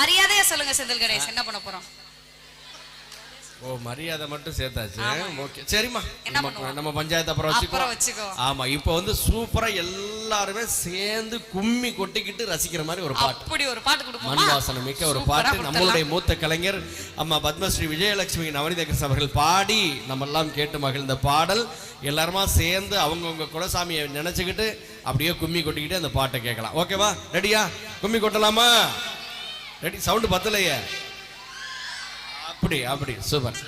மரியாதையா சொல்லுங்க செந்தில் கணேஷ். என்ன பண்ண போறோம்? ஓ மரியாதை மட்டும் சேர்த்தாச்சு. ஓகே. சரிம்மா. நம்ம பஞ்சாயத்து அப்புறம் வச்சுக்கோ. ஆமா இப்போ வந்து சூப்பரா எல்லாருமே சேர்ந்து கும்மி கொட்டிக்கிட்டு ரசிக்கிற மாதிரி ஒரு பாட்டு. அப்படி ஒரு பாட்டு கொடுப்போமா? மண் வாசனை மிக்க ஒரு பாட்டு. நம்மளுடைய மூத்த கலைஞர் அம்மா பத்மஸ்ரீ விஜயலட்சுமி நவநீத கிருஷ்ணன் அவர்கள் பாடி நம்ம எல்லாம் கேட்டு மகிழ்ந்த பாடல். எல்லாருமா சேர்ந்து அவங்கவுங்க குலசாமியை நினைச்சுக்கிட்டு அப்படியே கும்மி கொட்டிக்கிட்டு அந்த பாட்டை கேட்கலாம். ஓகேவா ரெடியா கும்மி கொட்டலாமா? Ready sound பத்தலையே. அப்படி அப்படி. சூப்பர்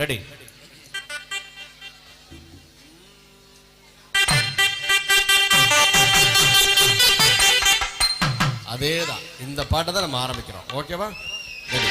ரெடி அதே தான் இந்த பாட்டை தான் நம்ம ஆரம்பிக்கிறோம். ஓகேவா ரெடி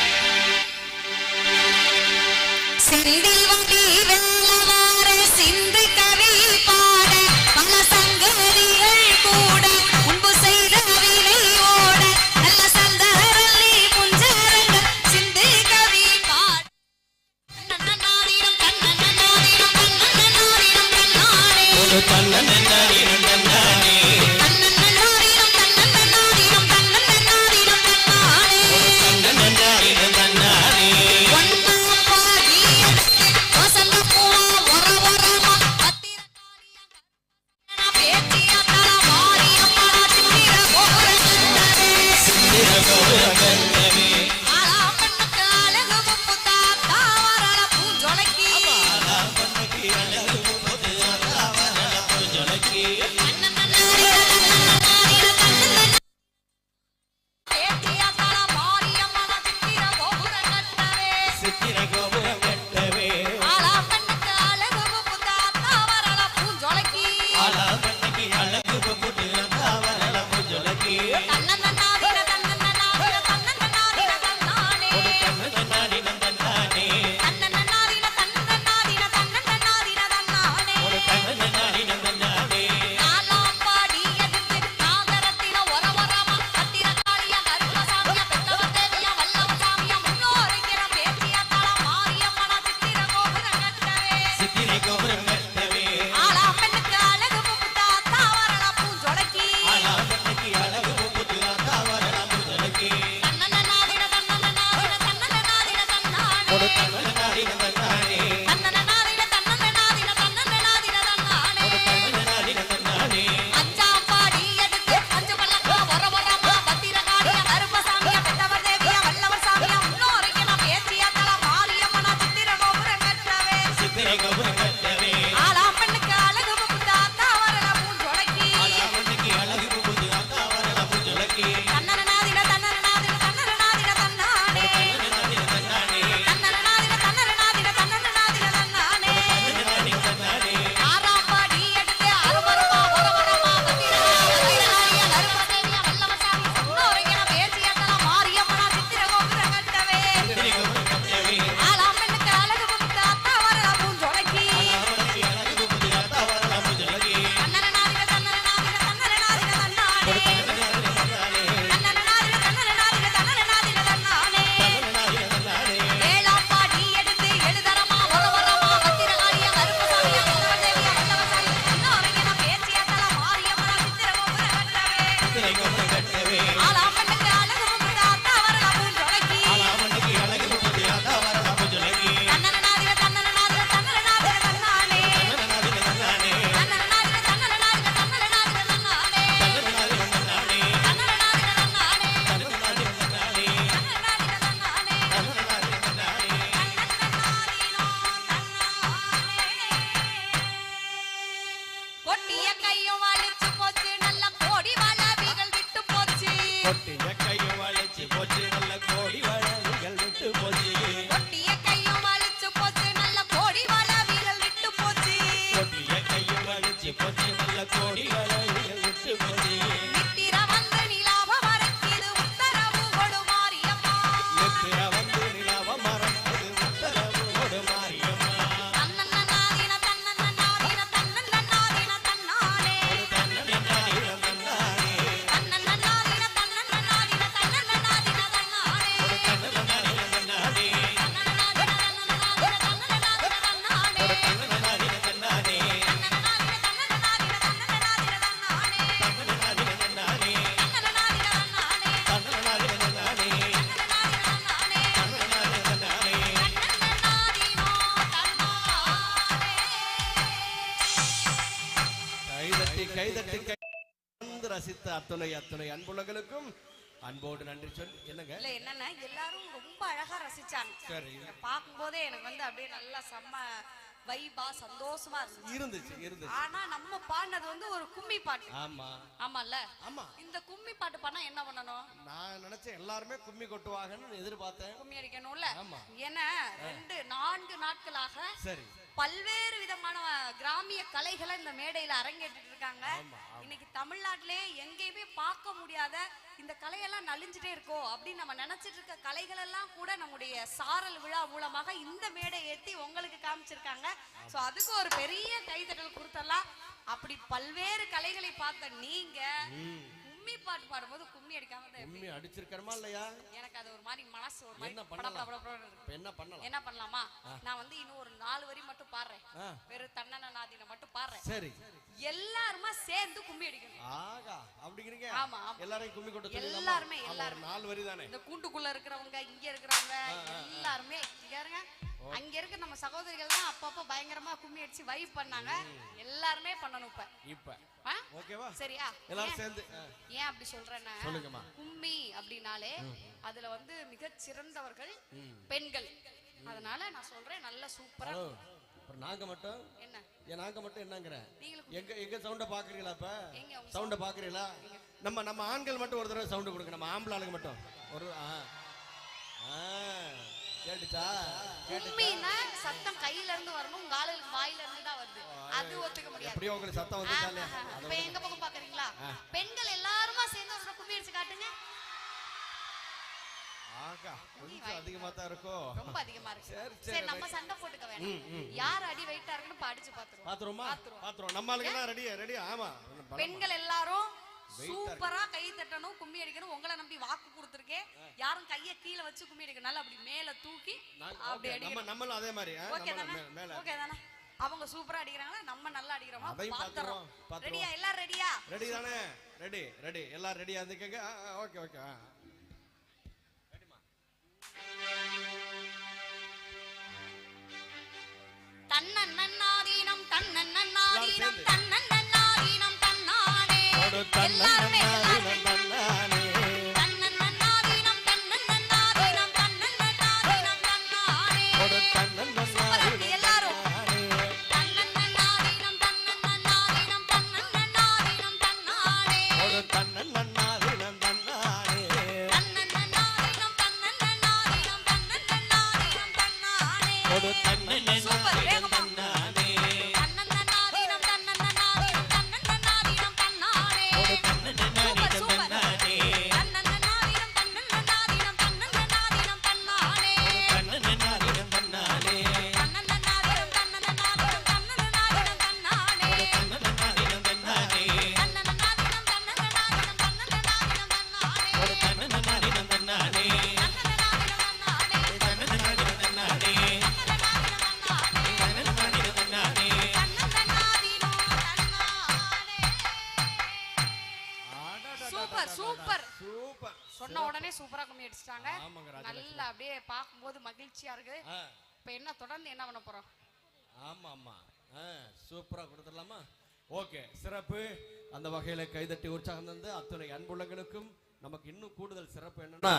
அன்போடு நன்றி சொல். என்னங்க? இல்ல என்னன்னா எல்லாரும் ரொம்ப அழகா ரசிச்சாங்க. சரி. பார்க்கும் போதே எனக்கு வந்து அப்படியே நல்லா செம்ம வைபா சந்தோஷமா இருந்துச்சு. இருந்துச்சு இருந்துச்சு. ஆனா நம்ம பாடினது வந்து ஒரு கும்மி பாட்டு. ஆமா. ஆமால்ல? ஆமா. இந்த கும்மி பாட்டு பாடினா என்ன பண்ணணும்? நான் நினைச்சேன் எல்லாருமே கும்மி கொட்டுவாங்கன்னு எதிர்பார்த்தேன். கும்மி அடிக்கணும்ல? ஆமா. ஏன்னா ரெண்டு நான்கு நாட்களாக சரி. பல்வேறு விதமான கிராமிய கலைகளை இந்த மேடையில அரங்கேற்றிட்டு இருக்காங்க. இன்னைக்கு தமிழ்நாட்டிலே எங்கேயுமே பார்க்க முடியாத இந்த கலையெல்லாம் நலிஞ்சிட்டே இருக்கோ அப்படின்னு நம்ம நினைச்சிட்டு இருக்க கலைகள் எல்லாம் கூட நம்முடைய சாரல் விழா மூலமாக இந்த மேடை ஏத்தி உங்களுக்கு காமிச்சிருக்காங்க. சோ அதுக்கு ஒரு பெரிய கைதட்டல் கொடுத்தலாம் அப்படி பல்வேறு கலைகளை பார்த்த நீங்க கும்மி பாட்டு பாடும்போது கும்மி அடிக்காம? கும்மி அடிச்சிருக்கணுமா இல்லையா? எனக்கு அது ஒரு மாதிரி மனசு ஒரு மாதிரி என்ன பண்ணலாம்? என்ன பண்ணலாம்? என்ன பண்ணலாமா? நான் வந்து இன்னும் ஒரு நாலு வரி மட்டும் பாடுறேன். வெறும் தன்னன நாதின மட்டும் பாடுறேன். சரி. எல்லாருமா சேர்ந்து கும்மி அடிக்கணும். ஆகா அப்படிங்கிறீங்க? ஆமா. எல்லாரையும் கும்மி சொல்லலாமா? எல்லாருமே, எல்லாருமே. நாலு வரி தானே இந்த கூண்டுக்குள்ள இருக்கிறவங்க இங்க இருக்கிறவங்க எல்லாருமே. இங்க இருங்க அங்க இருக்க நம்ம சகோதரிகள் தான் அப்பப்ப பயங்கரமா கும்மி அடிச்சு வைப் பண்ணாங்க எல்லாருமே பண்ணணும் இப்ப. இப்ப? ஓகேவா? சரியா? எல்லாரும்? சேர்ந்து. ஏன் அப்படி சொல்றேன்னா. கும்மி அப்படின்னாலே அதுல வந்து மிகச் சிறந்தவர்கள் பெண்கள். அதனால நான் சொல்றேன் நல்ல சூப்பரா அப்புறம் நாங்க மட்டும்? என்ன? ஏன் நாங்க மட்டும் என்னங்கிற? எங்க எங்க சவுண்ட பாக்குறீங்களா இப்ப? சவுண்ட பாக்குறீங்களா? நம்ம நம்ம ஆண்கள் மட்டும் ஒரு தடவை சவுண்ட் கொடுங்க நம்ம ஆம்பளை ஆளுங்க மட்டும். ஒரு ஆ. ஆ. கேட்டுச்சா? கும்மின்னா சத்தம் கையில இருந்து வரணும் உங்க ஆளுகளுக்கு வாயில இருந்து தான் வருது. அது ஒத்துக்க முடியாது. எப்படியோ உங்களுக்கு சத்தம் ஆஹா. இப்ப எங்க பக்கம் பாக்குறீங்களா? பெண்கள் எல்லாருமா சேர்ந்து ஒரு கும்மி அடிச்சு காட்டுங்க. அதிகமா தான் ரொம்ப அதிகமா இருக்கு. சரி, நம்ம சண்டை போட்டுக்க வேணாம். யார் அடி வெயிட்டா இருக்குன்னு இப்ப அடிச்சு பாத்துருவோம். பாத்துருவோமா. நம்ம ஆளுங்க ஆமா. பெண்கள் எல்லாரும் சூப்பரா கை தட்டணும் கும்மி அடிக்கணும். உங்களை நம்பி வாக்கு கொடுத்துருக்கேன். யாரும் கைய கீழே வச்சு கும்மி அடிக்கணும். அப்படி மேல தூக்கி அப்படி அடிக்கணும். நம்மளும் அதே மாதிரி ஓகே தானே? ஓகே தானே? அவங்க சூப்பரா அடிக்கிறாங்களா? நம்ம நல்லா அடிக்கிறோமா? பாத்துறோம். ரெடியா எல்லாரும் ரெடியா ரெடி தானே? ரெடி ரெடி எல்லாம் ரெடியா இருந்துக்கங்க ஓகே ஓகே தன்னன் நன்னாதீனம் தன்னன் எல்லாரும் சூப்பர். சூப்பர். சொன்ன உடனே சூப்பரா கும்மி அடிச்சிட்டாங்க. நல்லா அப்படியே பார்க்கும்போது மகிழ்ச்சியா இருக்கு இப்ப என்ன தொடர்ந்து என்ன பண்ண போறோம்? ஆமா ஆமா. சூப்பரா கொடுத்துடலாமா? ஓகே சிறப்பு. அந்த வகையில கைதட்டி உற்சாகம் தந்து அத்துணை அன்புள்ளங்களுக்கும் நமக்கு இன்னும் கூடுதல் சிறப்பு என்னன்னா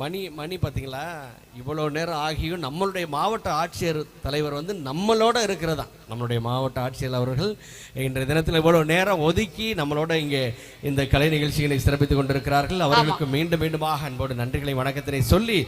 மணி மணி பார்த்தீங்களா இவ்வளோ நேரம் ஆகியும் நம்மளுடைய மாவட்ட ஆட்சியர் தலைவர் வந்து நம்மளோட இருக்கிறதா நம்மளுடைய மாவட்ட ஆட்சியர் அவர்கள் இன்றைய தினத்தில் இவ்வளோ நேரம் ஒதுக்கி நம்மளோட இங்கே இந்த கலை நிகழ்ச்சிகளை சிறப்பித்துக் கொண்டிருக்கிறார்கள். அவர்களுக்கு மீண்டும் மீண்டுமாக அன்போடு நன்றிகளை வணக்கத்தினை சொல்லி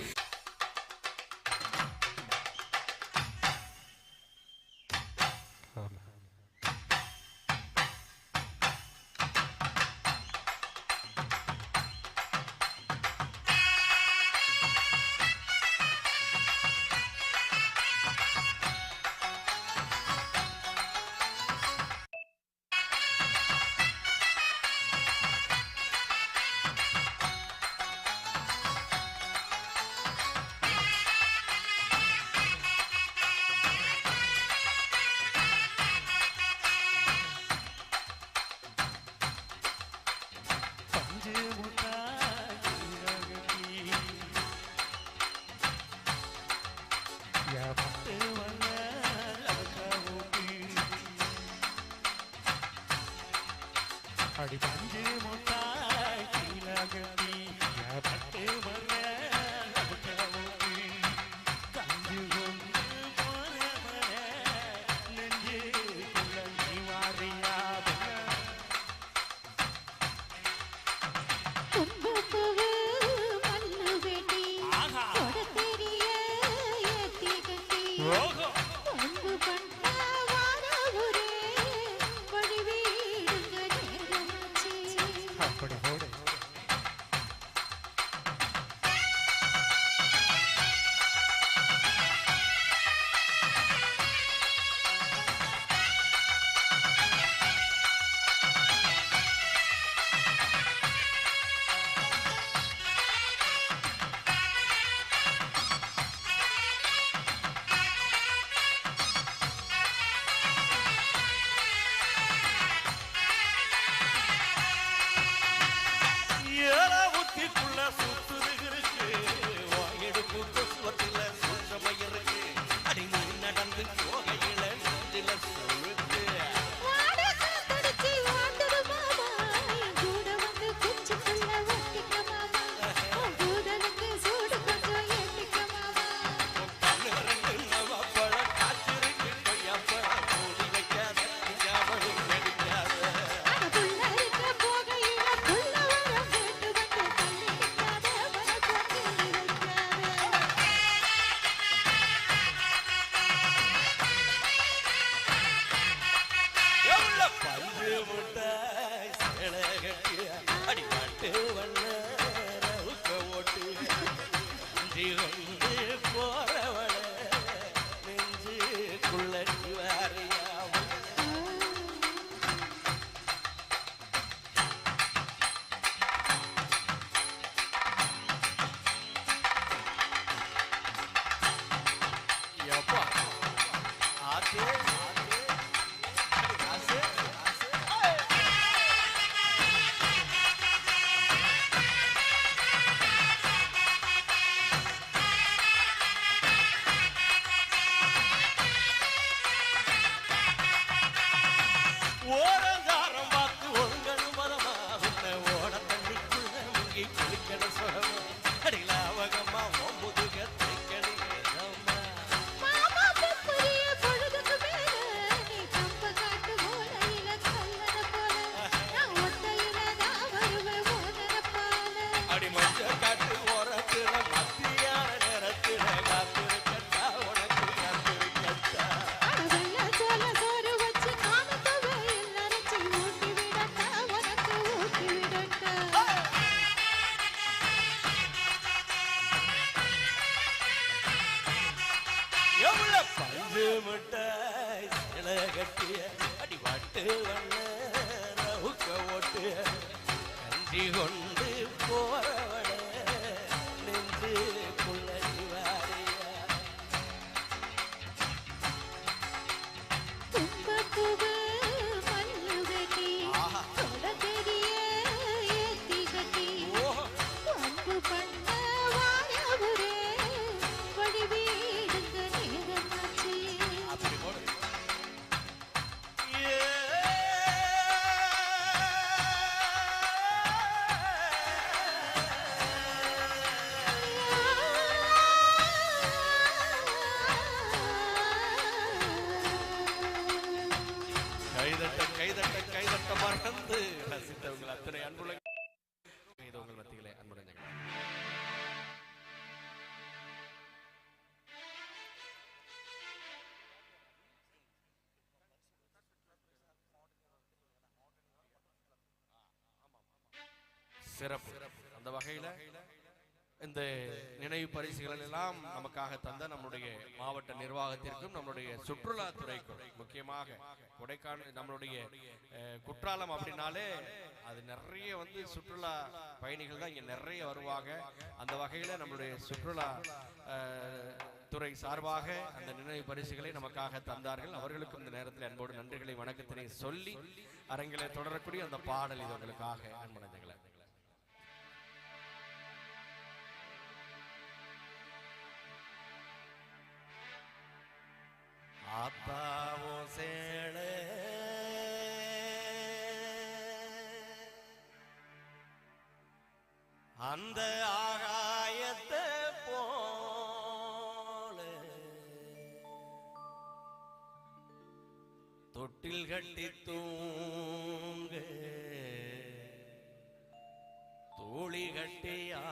சிறப்பு. அந்த வகையில இந்த நினைவு பரிசுகள் எல்லாம் நமக்காக தந்த நம்மளுடைய மாவட்ட நிர்வாகத்திற்கும் நம்மளுடைய சுற்றுலாத்துறைக்கும் முக்கியமாக கொடைக்கானல் நம்மளுடைய குற்றாலம் அப்படின்னாலே அது நிறைய வந்து சுற்றுலா பயணிகள் தான் இங்கே நிறைய வருவாங்க. அந்த வகையில் நம்மளுடைய சுற்றுலா துறை சார்பாக அந்த நினைவு பரிசுகளை நமக்காக தந்தார்கள். அவர்களுக்கும் இந்த நேரத்தில் அன்போடு நன்றிகளை வணக்கத்தினை சொல்லி அரங்கில தொடரக்கூடிய அந்த பாடல் இது உங்களுக்காக அன்பு அப்பாவும் சேழ அந்த ஆகாயத்தை போல. தொட்டில் கட்டி தூங்க. தோழி கட்டியா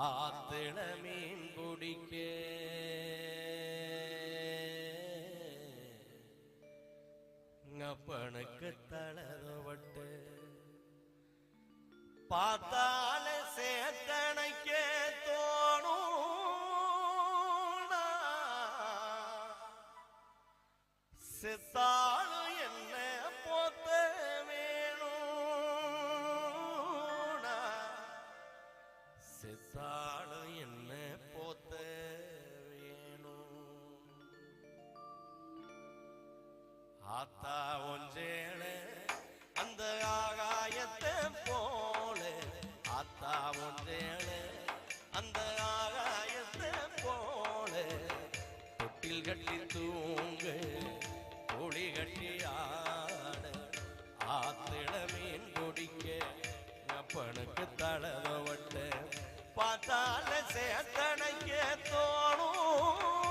ஆத்தில மீன் பிடிக்க அப்பனுக்கு தளதுவட்ட பார்த்தால சேத்தனைக்கே தோணும். செத்தாள் ஆத்தா ஒன்றேனே அந்த ஆகாயத்தை போல. ஆத்தா ஒன்றேனே அந்த ஆகாயத்தை போல. தொட்டில் கட்டி தூங்க கோழி கட்டி ஆட. ஆத்திட மீன் குடிக்க அப்பனுக்கு தளவட்ட பார்த்தால சேத்தனைக்க தோணும்.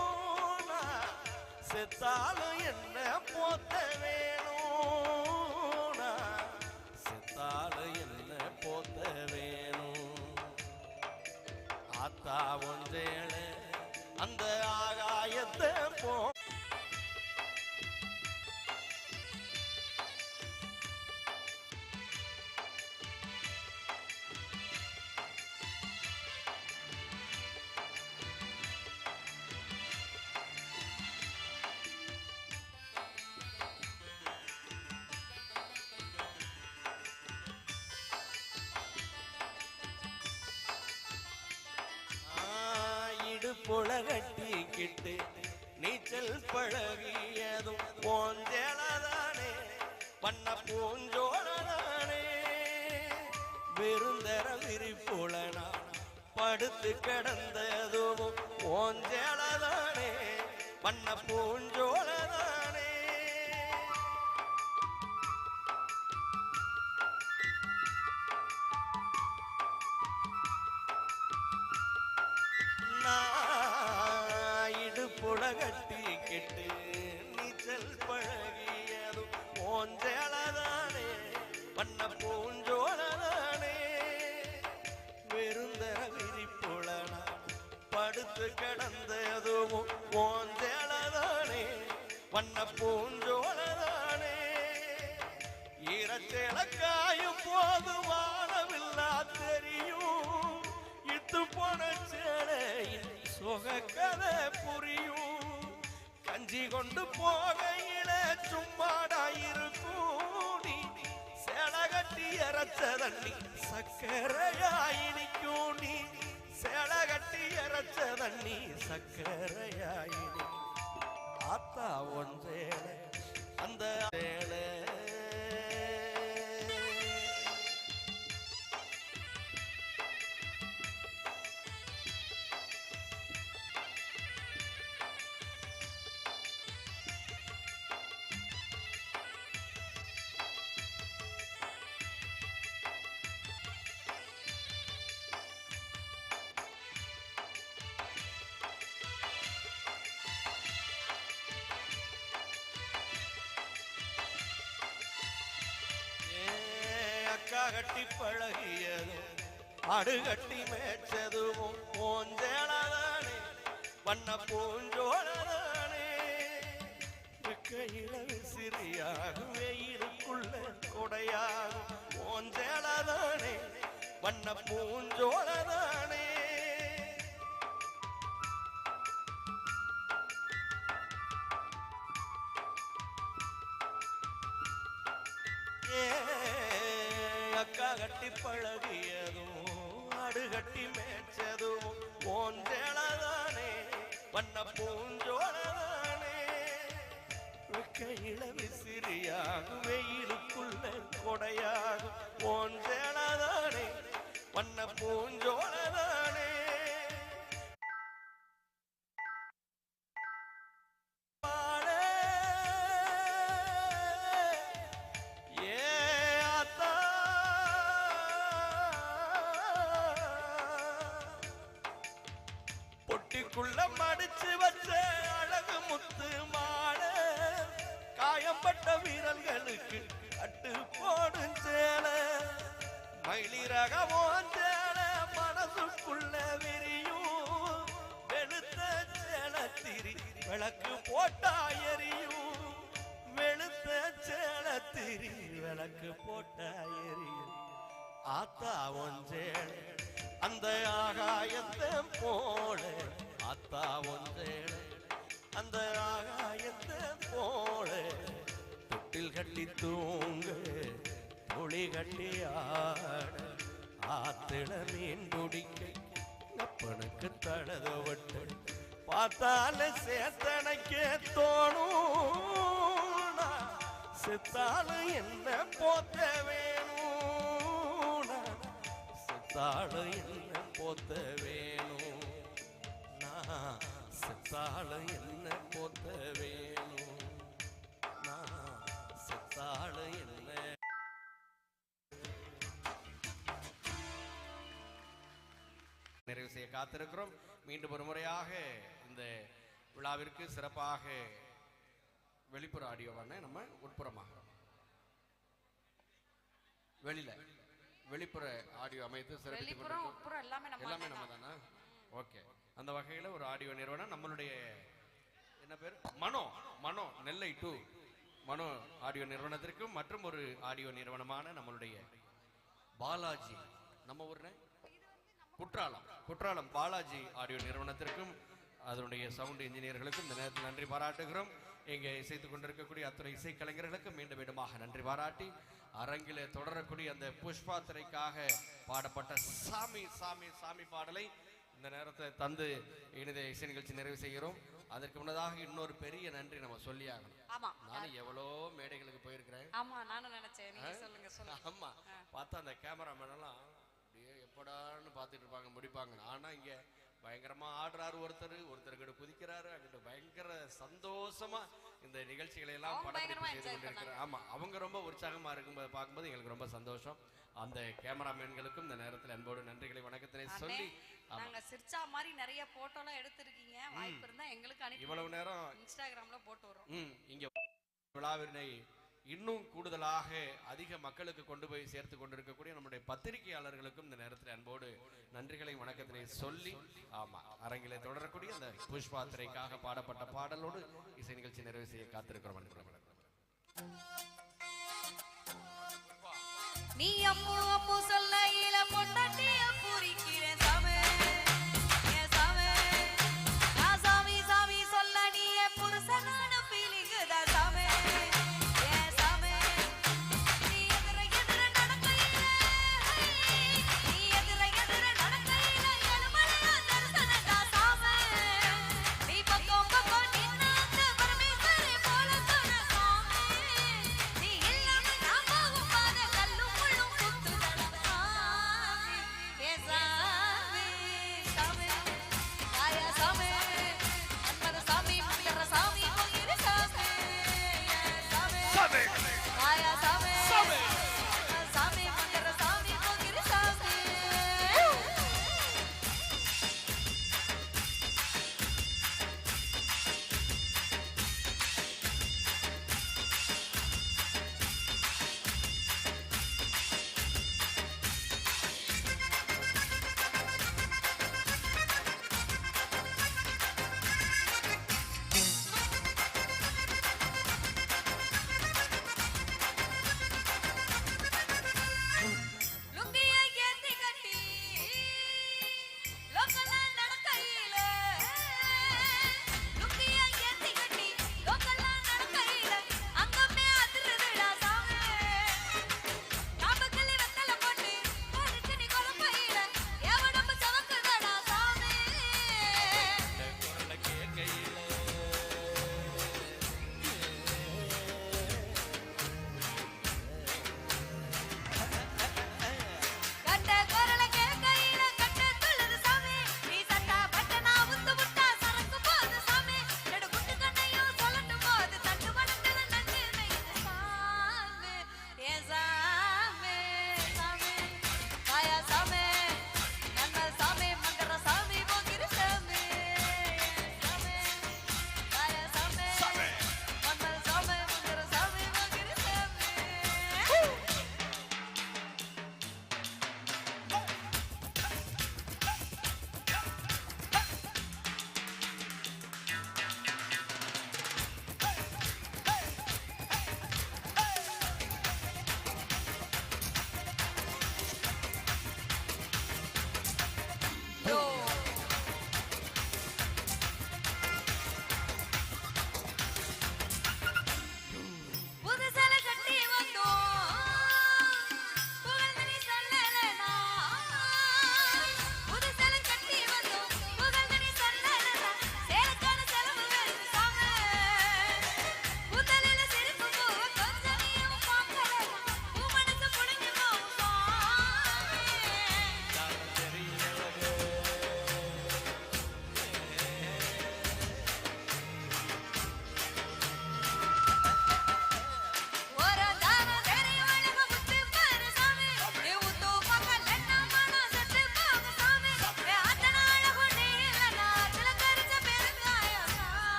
செத்தாலும் என்ன போத்த வேணும்? செத்தாலும் என்ன போத்த வேணும்? ஆத்தா ஒன்றேள அந்த ஆகாயத்தை போ இடுப்புல கட்டிக்கிட்டு நீச்சல் பழகியதும் போஞ்சேலதானே பண்ண பூஞ்சோழதானே விருந்தர விரிப்புலனா படுத்து கிடந்ததும் போஞ்சேளதானே பண்ண பூஞ்சோழதானே போன சேலையில் சொக புரியும். கஞ்சி கொண்டு போகையில சும்மாடாயிருக்கும். நீ சேலை கட்டி இறச்ச தண்ணி சக்கரையாயினிக்கும் நீ சேலை கட்டி இறச்ச தண்ணி சக்கரையாயினி ஆத்தா ஒன்றேல அந்த சேலை. கட்டி பழகியதும் அடுகட்டி மேய்ச்சதும் போஞ்சேளதானே வண்ண பூஞ்சோழதானே கையில விசிறியாகும் வெயிலுக்குள்ள கொடையாகும் போஞ்சேளதானே வண்ண பூஞ்சோழதானே கட்டி தூங்க மொழி கட்டி ஆட ஆத்திட மீன் பிடிக்க அப்பனுக்கு தழுத விட்டு பார்த்தால சேத்தனைக்கே தோணும் செத்தாலும் என்ன போத்த வேணும் செத்தாலும் என்ன போத்த வேணும் நான் செத்தாலும் என்ன போத்த வேணும் செத்தாலும் என்ன? நிறைவு செய்ய காத்திருக்கிறோம். மீண்டும் ஒரு முறையாக இந்த விழாவிற்கு சிறப்பாக வெளிப்புற ஆடியோ பண்ண நம்ம உட்புறமாக வெளியில வெளிப்புற ஆடியோ அமைத்து நம்ம எல்லாமே நம்ம தானா. ஓகே. அந்த வகையில ஒரு ஆடியோ நிறுவனம் நம்மளுடைய என்ன பேர்? மனோ மனோ நெல்லை டூ. மனோ ஆடியோ நிறுவனத்திற்கும் மற்றும் ஒரு ஆடியோ நிறுவனமான நம்மளுடைய பாலாஜி. நம்ம ஊர்ல? குற்றாலம். குற்றாலம் பாலாஜி ஆடியோ நிறுவனத்திற்கும் அதனுடைய சவுண்ட் இன்ஜினியர்களுக்கும் இந்த நேரத்தில் நன்றி பாராட்டுகிறோம். இங்கே இசைத்துக் கொண்டிருக்கக்கூடிய அத்துறை இசைக்கலைஞர்களுக்கும் மீண்டும் மீண்டுமாக நன்றி பாராட்டி அரங்கில தொடரக்கூடிய அந்த புஷ்பா திரைக்காக பாடப்பட்ட சாமி சாமி சாமி பாடலை இந்த நேரத்தை தந்து இனித இசை நிகழ்ச்சி நிறைவு செய்கிறோம். அதற்கு முன்னதாக இன்னொரு பெரிய நன்றி நம்ம சொல்லியாகணும். ஆமா நானும் எவ்வளோ மேடைகளுக்கு போயிருக்கிறேன். ஆமா நானும் நினைச்சேன். நீங்க சொல்லுங்க சொல்லுங்க. ஆமா பார்த்தா அந்த கேமராமேன் எல்லாம் அப்படியே எப்படான்னு பார்த்துட்டு இருப்பாங்க முடிப்பாங்க. ஆனா இங்க பயங்கரமா ஆடுறாரு ஒருத்தர் ஒருத்தர் கிட்ட குதிக்கிறாரு அங்கிட்ட பயங்கர சந்தோஷமா இந்த நிகழ்ச்சிகளை எல்லாம் படப்பிடிப்பு பயங்கரமா செய்து enjoy கொண்டிருக்கிறார். ஆமா அவங்க ரொம்ப உற்சாகமா இருக்கும்போது பார்க்கும்போது எங்களுக்கு ரொம்ப சந்தோஷம். அந்த கேமராமேன்களுக்கும் இந்த நேரத்தில் அன்போடு நன்றிகளை வணக்கத்தினை சொல்லி நாங்க சிரிச்சா மாதிரி நிறைய போட்டோலாம் எடுத்திருக்கீங்க. வாய்ப்பு இருந்தா எங்களுக்கு அனுப்பி இவ்வளவு நேரம் இன்ஸ்டாகிராம்ல போட்டு வரோம் ம் இங்க விழாவினை இன்னும் கூடுதலாக அதிக மக்களுக்கு கொண்டு போய் சேர்த்து கொண்டிருக்கக்கூடிய நம்முடைய பத்திரிகையாளர்களுக்கும் இந்த நேரத்தில் அன்போடு நன்றிகளை வணக்கத்திலே சொல்லி ஆமா அரங்கிலே தொடரக்கூடிய அந்த புஷ்பா திரைக்காக பாடப்பட்ட பாடலோடு இசை நிகழ்ச்சி நிறைவு செய்ய காத்திருக்கிறோம். நீ அம்மு அம்மு சொல்ல இள பொண்டாட்டிய பூரிக்கிறேன்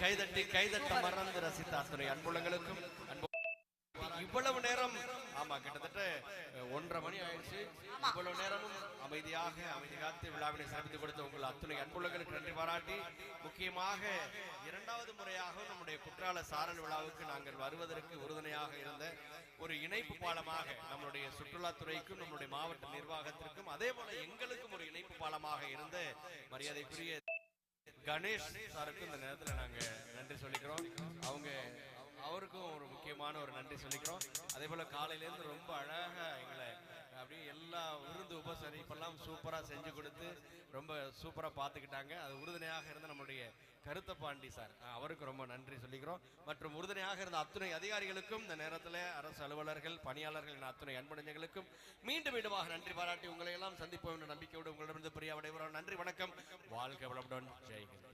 கைதட்டி கைதட்ட மறந்து ரசித்த அத்துணை அன்புள்ளங்களுக்கும் அன்பு. இவ்வளவு நேரம் ஆமா கிட்டத்தட்ட ஒன்றரை மணி ஆயிடுச்சு. இவ்வளவு நேரமும் அமைதியாக அமைதி காத்து விழாவினை சிறப்பித்துக் கொடுத்த உங்கள் அத்துணை அன்புள்ளங்களுக்கு நன்றி பாராட்டி முக்கியமாக இரண்டாவது முறையாக நம்முடைய குற்றால சாரல் விழாவுக்கு நாங்கள் வருவதற்கு உறுதுணையாக இருந்த ஒரு இணைப்பு பாலமாக நம்மளுடைய சுற்றுலாத்துறைக்கும் நம்முடைய மாவட்ட நிர்வாகத்திற்கும் அதே போல எங்களுக்கும் ஒரு இணைப்பு பாலமாக இருந்த மரியாதைக்குரிய கணேஷ் சாருக்கும் இந்த நேரத்தில் நாங்கள் நன்றி சொல்லிக்கிறோம். அவங்க அவருக்கும் ஒரு முக்கியமான ஒரு நன்றி சொல்லிக்கிறோம். அதே போல காலையில இருந்து ரொம்ப அழகா எங்களை அப்படியே எல்லா விருந்து உபசரிப்பெல்லாம் சூப்பராக செஞ்சு கொடுத்து ரொம்ப சூப்பராக பார்த்துக்கிட்டாங்க அது உறுதுணையாக இருந்த நம்மளுடைய கருத்த பாண்டி சார். அவருக்கு ரொம்ப நன்றி சொல்லிக்கிறோம். மற்றும் உறுதுணையாக இருந்த அத்துணை அதிகாரிகளுக்கும் இந்த நேரத்தில் அரசு அலுவலர்கள் பணியாளர்கள் என அத்துணை அன்புடைஞ்சங்களுக்கும் மீண்டும் மீண்டுமாக நன்றி பாராட்டி உங்களை எல்லாம் சந்திப்போம் என்ற நம்பிக்கையோடு உங்களிடமிருந்து பிரியா விடைபெறும் நன்றி வணக்கம். வாழ்க வளமுடன். ஜெய்கிறேன்